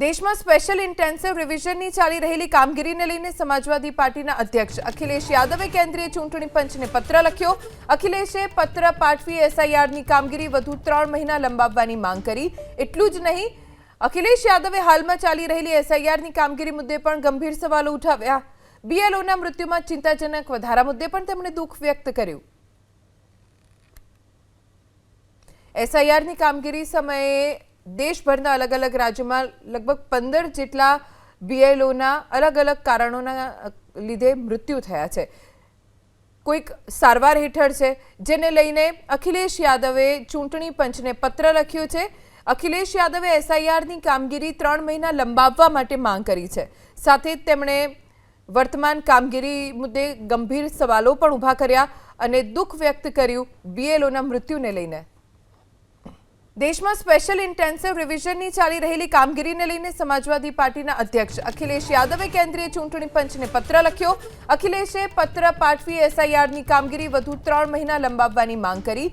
દેશમાં special intensive રિવિઝનની ચાલી રહેલી કામગીરીને લઈને સમાજવાદી પાર્ટીના અધ્યક્ષ અખિલેશ યાદવે કેન્દ્રીય ચૂંટણી પંચને પત્ર લખ્યો. અખિલેશે પત્ર પાઠવી એસઆઈઆરની કામગીરી વધુ ત્રણ મહિના લંબાવવાની માંગ કરી. એટલું જ નહીં, અખિલેશ યાદવે હાલમાં ચાલી રહેલી એસઆઈઆરની કામગીરી મુદ્દે પણ ગંભીર સવાલો ઉઠાવ્યા. બીએલઓના મૃત્યુમાં ચિંતાજનક વધારા મુદ્દે પણ તેમણે દુઃખ વ્યક્ત કર્યું. એસઆઈઆરની કામગીરી સમયે દેશભરના અલગ અલગ રાજ્યોમાં લગભગ પંદર જેટલા બીએલઓના અલગ અલગ કારણોના લીધે મૃત્યુ થયા છે. કોઈક સારવાર હેઠળ છે, જેને લઈને અખિલેશ યાદવે ચૂંટણી પંચને પત્ર લખ્યો છે. અખિલેશ યાદવે એસઆઈઆરની કામગીરી ત્રણ મહિના લંબાવવા માટે માંગ કરી છે. સાથે જ તેમણે વર્તમાન કામગીરી મુદ્દે ગંભીર સવાલો પણ ઊભા કર્યા અને દુઃખ વ્યક્ત કર્યું બીએલઓના મૃત્યુને લઈને. દેશમાં સ્પેશિયલ ઇન્ટેન્સિવ રિવિઝનની ચાલી રહેલી કામગીરીને લઈને સમાજવાદી પાર્ટીના અધ્યક્ષ અખિલેશ યાદવે કેન્દ્રીય ચૂંટણી પંચને પત્ર લખ્યો. અખિલેશે પત્ર પાઠવી એસઆઈઆરની કામગીરી વધુ ત્રણ મહિના લંબાવવાની માંગ કરી.